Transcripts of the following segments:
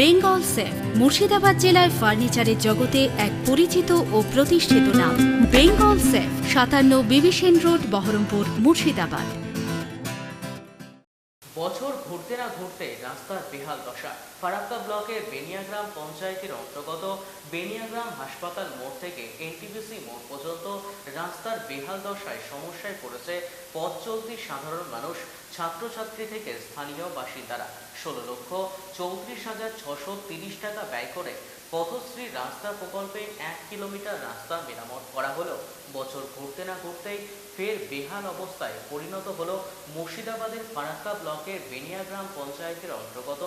Bengal safe, Murshidabad জেলায় ফার্নিচারের জগতে এক পরিচিত ও প্রতিষ্ঠিত নাম। বেঙ্গল সেফ, সাতান্ন বিবিসেন রোড, বহরমপুর, মুর্শিদাবাদ। বছর ঘুরতে না ঘুরতে রাস্তার বেহাল দশা। ফারাক্কা ব্লকের বেনিয়াগ্রাম পঞ্চায়েতের অন্তর্গত বেনিয়াগ্রাম হাসপাতাল মোড় থেকে এনটিপিসি মোড় পর্যন্ত রাস্তার বেহাল দশায় সমস্যায় পড়েছে পথ চলতি সাধারণ মানুষ, ছাত্রছাত্রী থেকে স্থানীয় বাসিন্দারা। ষোলো লক্ষ চৌত্রিশ হাজার ছশো তিরিশ টাকা ব্যয় করে পথশ্রী রাস্তা প্রকল্পে এক কিলোমিটার রাস্তা মেরামত করা হলেও বছর ঘুরতে না ঘুরতেই ফের বেহাল অবস্থায় পরিণত হলো মুর্শিদাবাদের ফারাক্কা ব্লকের বেনিয়াগ্রাম পঞ্চায়েতের অন্তর্গত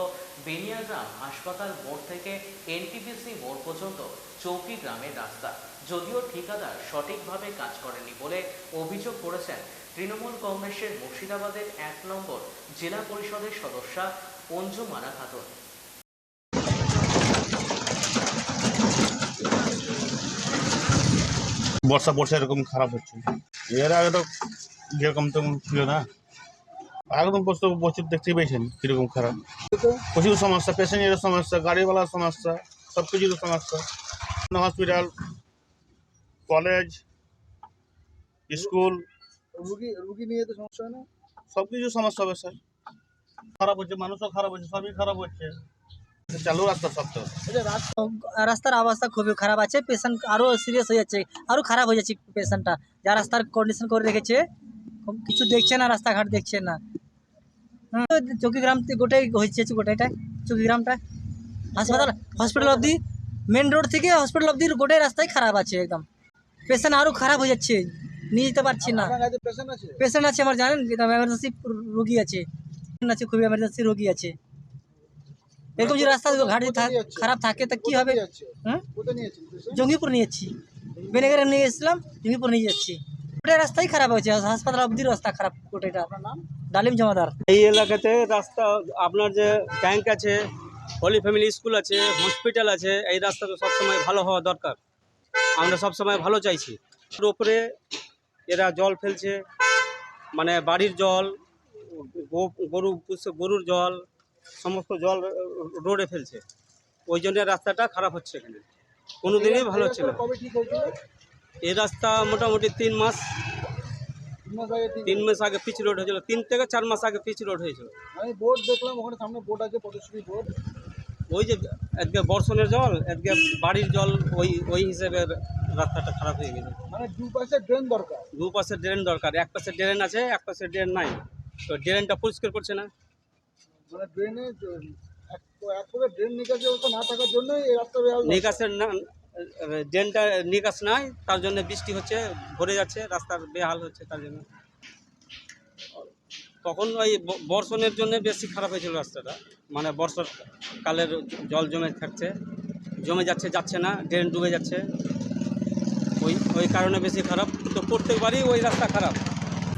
বেনিয়াগ্রাম হাসপাতাল মোড় থেকে এনটিপিসি মোড় পর্যন্ত চৌকি গ্রামের রাস্তা। যদিও ঠিকাদার সঠিকভাবে কাজ করেনি বলে অভিযোগ করেছেন তৃণমূল কংগ্রেসের মুর্শিদাবাদের এক নম্বর জেলা পরিষদের সদস্যা অঞ্জু মানা বর্ষা বর্ষা এরকম খারাপ হচ্ছে। এর আগে তো যেরকম তেমন ছিল না। একদম প্রচুর প্রচুর দেখতেই পেয়েছেন কীরকম খারাপ। প্রচুর সমস্যা পেশেন্টের সমস্যা গাড়িওয়ালার সমস্যা সব কিছুর সমস্যা। হসপিটাল কলেজ স্কুল রুগী রুগী নিয়ে তো সমস্যা হয় না? সব কিছু সমস্যা হবে স্যার। খারাপ হচ্ছে মানুষও খারাপ হচ্ছে সবই খারাপ হচ্ছে। চালু রাস্তা সব তো। রাস্তা রাস্তার অবস্থা খুবই খারাপ আছে পেশেন্ট আরও সিরিয়াস হয়ে যাচ্ছে আরও খারাপ হয়ে যাচ্ছে পেশেন্টটা যা রাস্তার কন্ডিশন করে রেখেছে কিছু দেখছে না রাস্তাঘাট দেখছে না। চৌকিগ্রাম থেকে গোটাই হয়েছে গোটাইটা চৌকিগ্রামটা হাসপাতাল হসপিটাল অবধি মেন রোড থেকে হসপিটাল অবধি গোটাই রাস্তায় খারাপ আছে একদম। পেশেন্ট আরও খারাপ হয়ে যাচ্ছে নিয়ে যেতে পারছি না। পেশেন্ট আছে? আমার জানেন এমার্জেন্সি রোগী আছে। আছে খুবই এমার্জেন্সি রোগী আছে। এরকম যদি রাস্তা ঘাট খারাপ থাকে তা কি হবে? হ্যাঁ? জঙ্গিপুর নিয়েছি। বেনেগারে নিয়ে এসেছিলাম জঙ্গিপুর নিয়ে যাচ্ছি। ওটা রাস্তাই খারাপ হয়েছে হাসপাতাল অবধি রাস্তা খারাপ ওটা আপনার ডালিম জমাদার। এই এলাকাতে রাস্তা আপনার যে ব্যাংক আছে হলি ফ্যামিলি স্কুল আছে হসপিটাল আছে এই রাস্তা তো সবসময় ভালো হওয়া দরকার। আমরা সবসময় ভালো চাইছি। ওর উপরে এরা জল ফেলছে মানে বাড়ির জল গরু গরুর জল সমস্ত জল রোডে ফেলছে। ওই জন্য রাস্তাটা খারাপ হচ্ছে এখানে। কোনো দিনই ভালো হচ্ছে না। এই রাস্তা মোটামুটি তিন মাস তিন মাস আগে পিচ রোড হয়েছিল। তিন থেকে চার মাস আগে পিচ রোড হয়েছিল। আমি বোর্ড দেখলাম ওখানে সামনে বোর্ড আছে বোর্ড ওই যে আজকে বর্ষণের জল আজকে বাড়ির জল ওই ওই হিসেবে রাস্তাটা খারাপ হয়ে গেছে। মানে দু পাশে ড্রেন দরকার। দু পাশে ড্রেন দরকার। এক পাশে ড্রেন আছে এক পাশে ড্রেন নাই। তো ড্রেনটা পরিষ্কার করছে না? মানে ড্রেনে ড্রেন নিকাশি না থাকার জন্যই এই রাস্তা নিকাশের না ড্রেনটা নিকাশ নাই তার জন্য বৃষ্টি হচ্ছে ভরে যাচ্ছে রাস্তার বেহাল হচ্ছে তার জন্য। তখন ওই বর্ষণের জন্য বেশি খারাপ হয়েছিল রাস্তাটা। মানে বর্ষার কালের জল জমে থাকছে জমে যাচ্ছে যাচ্ছে না ড্রেন ডুবে যাচ্ছে। ওই ওই কারণে বেশি খারাপ। তো প্রত্যেকবারই ওই রাস্তা খারাপ।